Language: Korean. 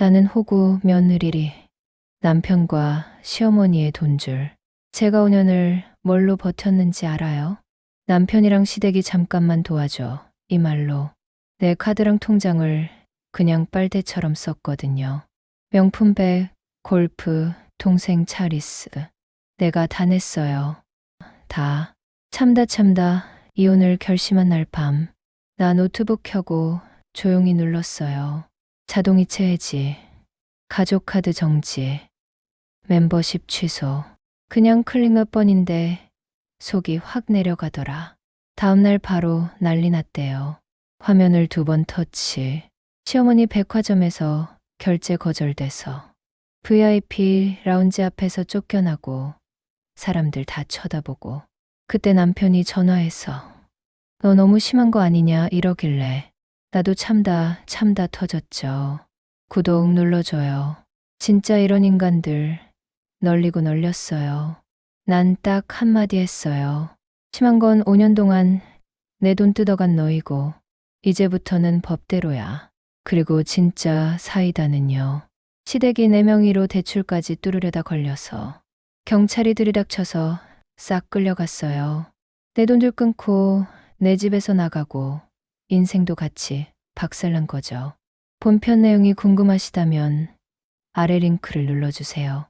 나는 호구 며느리리 남편과 시어머니의 돈줄. 제가 5년을 뭘로 버텼는지 알아요? 남편이랑 시댁이 잠깐만 도와줘. 이 말로 내 카드랑 통장을 그냥 빨대처럼 썼거든요. 명품백, 골프, 동생 차리스. 내가 다 냈어요. 다. 참다 참다 이혼을 결심한 날 밤. 나 노트북 켜고 조용히 눌렀어요. 자동이체 해지, 가족 카드 정지, 멤버십 취소. 그냥 클릭 몇 번인데 속이 확 내려가더라. 다음날 바로 난리 났대요. 화면을 두 번 터치. 시어머니 백화점에서 결제 거절돼서 VIP 라운지 앞에서 쫓겨나고 사람들 다 쳐다보고 그때 남편이 전화해서 너 너무 심한 거 아니냐 이러길래 나도 참다 참다 터졌죠. 구독 눌러줘요. 진짜 이런 인간들 널리고 널렸어요. 난 딱 한마디 했어요. 심한 건 5년 동안 내 돈 뜯어간 너이고 이제부터는 법대로야. 그리고 진짜 사이다는요. 시댁이 내 명의로 대출까지 뚫으려다 걸려서 경찰이 들이닥쳐서 싹 끌려갔어요. 내 돈 줄 끊고 내 집에서 나가고 인생도 같이 박살난 거죠. 본편 내용이 궁금하시다면 아래 링크를 눌러주세요.